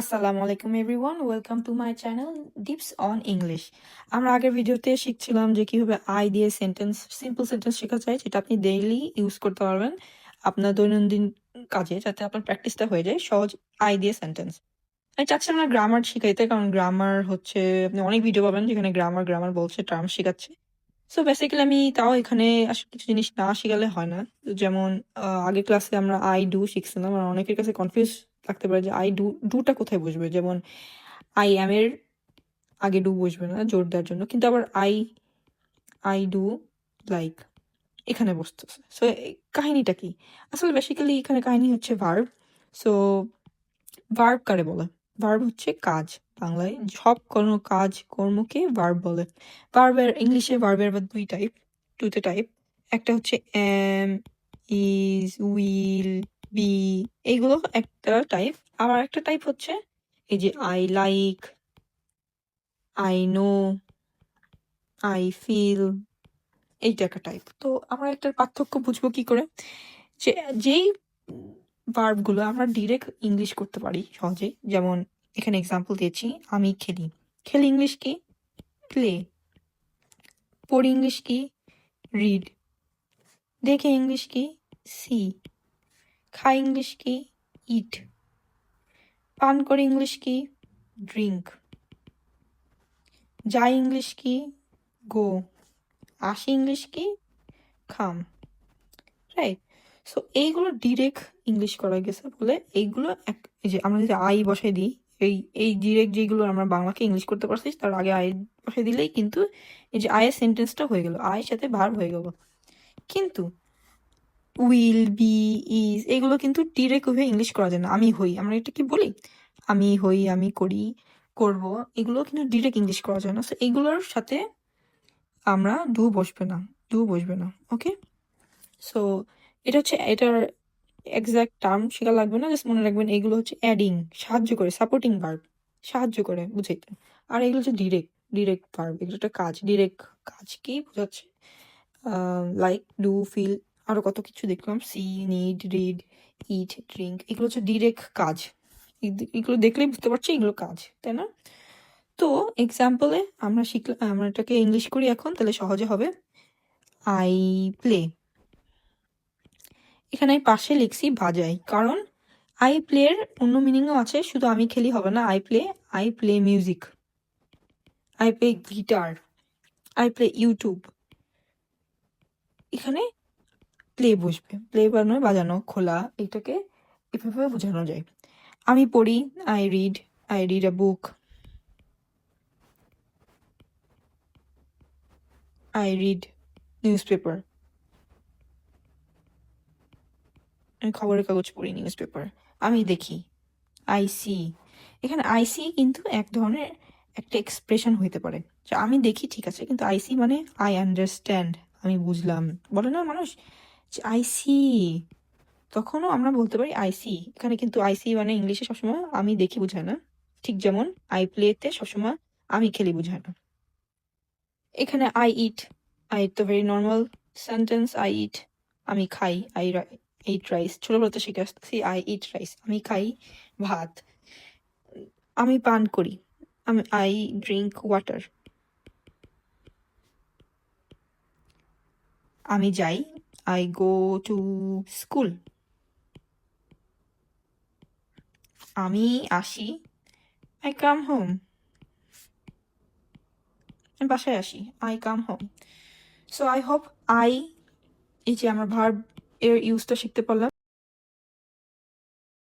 আসসালামু আলাইকুম everyone welcome to my channel deeps on English আমরা আগের ভিডিওতে শিখছিলাম যে কীভাবে আই দিয়ে সেন্টেন্স সিম্পল সেন্টেন্স শেখা যায়, যেটা আপনি ডেইলি ইউজ করতে পারবেন আপনার দৈনন্দিন কাজে, যাতে আপনার প্র্যাকটিসটা হয়ে যায়। সহজ আই দিয়ে সেন্টেন্স আমি চাচ্ছি আমরা গ্রামার শিখাইতে, কারণ গ্রামার হচ্ছে, আপনি অনেক ভিডিও পাবেন যেখানে গ্রামার গ্রামার বলছে টার্ম শেখাচ্ছে। সো বেসিক্যালি আমি তাও এখানে আসলে কিছু জিনিস না শিখালে হয় না। যেমন আগের ক্লাসে আমরা আই ডু শিখছিলাম, আর অনেকের কাছে কনফিউজ থাকতে পারে যে আই ডু ডুটা কোথায় বসবে? যেমন আই অ্যাম এর আগে ডু বসবে না জোর দেওয়ার জন্য, কিন্তু আবার আই আই ডু লাইক এখানে বসতেছে। সো কাহিনীটা কি? আসলে বেসিক্যালি এখানে কাহিনী হচ্ছে ভার্ব সো ভার্ব কারে বলে? ভার্ব হচ্ছে কাজ। বাংলায় সব কোনো কাজ, কর্মকে ভার্ব বলে। ভার্বের ইংলিশে ভার্বের বা দুই টাইপ দুটো টাইপ একটা হচ্ছে এম ইজ উইল বি এইগুলো একটা টাইপ আবার একটা টাইপ হচ্ছে, এই যে I like I know I feel এইটা একটা টাইপ তো আমরা একটা পার্থক্য বুঝব কি করে? যে, যেই ভার্বগুলো আমরা ডিরেক্ট ইংলিশ করতে পারি সহজেই, যেমন এখানে এক্সাম্পল দিয়েছি, আমি খেলি। খেলি ইংলিশ কি? প্লে পড়ি ইংলিশ কি? রিড দেখে ইংলিশ কি? সি খাই ইংলিশ কি? ইট। পান করে ইংলিশ কি? ড্রিঙ্ক যাই ইংলিশ কি? গো। আসি ইংলিশ কি? খাম। রাইট। সো এইগুলো ডিরেক্ট ইংলিশ করা গেছে বলে এইগুলো এক যে আমরা যদি আই বসাই দিই, এই এই ডিরেক্ট যেগুলো আমরা বাংলাকে ইংলিশ করতে পারছি, তার আগে আই বসাই দিলেই কিন্তু এই যে আয়ের সেন্টেন্সটা হয়ে গেল, আয়ের সাথে ভার হয়ে গেল। কিন্তু উইল বি, ইজ, এগুলো কিন্তু ডিরেক্ট ওভাবে ইংলিশ করা যায় না। আমি হই, আমরা এটা কি বলি? আমি হই, আমি করি, করব, এগুলো কিন্তু ডিরেক্ট ইংলিশ করা যায় না। সো এগুলোর সাথে আমরা ডু বসবে না ডু বসবে না ওকে সো এটা হচ্ছে, এটার এক্সাক্ট টার্ম শেখা লাগবে না জাস্ট মনে রাখবেন এগুলো হচ্ছে অ্যাডিং সাহায্য করে সাপোর্টিং ভার্ব সাহায্য করে বুঝাইতে। আর এগুলো হচ্ছে ডিরেক্ট ডিরেক্ট ভার্ব এগুলো একটা কাজ ডিরেক্ট কাজ কি বোঝাচ্ছে? লাইক ডু ফিল আরও কত কিছু দেখলাম, see, need, read, eat, drink, এগুলো হচ্ছে ডিরেক্ট কাজ। এগুলো দেখলেই বুঝতে পারছি এগুলো কাজ, তাই না? তো এক্সাম্পলে আমরা শিখলাম আমরা এটাকে ইংলিশ করি এখন, তাহলে সহজে হবে। আই প্লে এখানে পাশে লিখছি বাজাই, কারণ আই প্লের অন্য মিনিংও আছে, শুধু আমি খেলি হবে না I play I play music I play guitar I play YouTube এখানে প্লে বসবে। প্লে বানানো বাজানো, খোলা এটাকে এভাবে বোঝানো যায়। আমি পড়ি I read I read a book I read newspaper আমি খবরের কাগজ পড়ি নিউজ পেপার আমি দেখি আই সি এখানে আই আইসি কিন্তু এক ধরনের একটা এক্সপ্রেশন হইতে পারে। আমি দেখি ঠিক আছে, কিন্তু আইসি মানে আই আন্ডারস্ট্যান্ড আমি বুঝলাম। বলে না মানুষ? আইসি তখনও আমরা বলতে পারি আইসি এখানে কিন্তু আইসি মানে ইংলিশে সবসময় আমি দেখি বোঝায় না। ঠিক যেমন আই প্লেতে সবসময় আমি খেলি বোঝায় না। এখানে আই ইট আই ইট তো very normal sentence I eat আমি খাই আই ইট রাইস ছোটবেলাতে শিখে আসতেছি আই ইট রাইস আমি খাই ভাত। আমি পান করি, আমি আই ড্রিঙ্ক ওয়াটার আমি যাই আই go to school. আমি আসি আই কাম হোম বাসায় আসি I come home so I hope I এই যে আমার ভার্ব এর ইউজটা শিখতে পারলাম।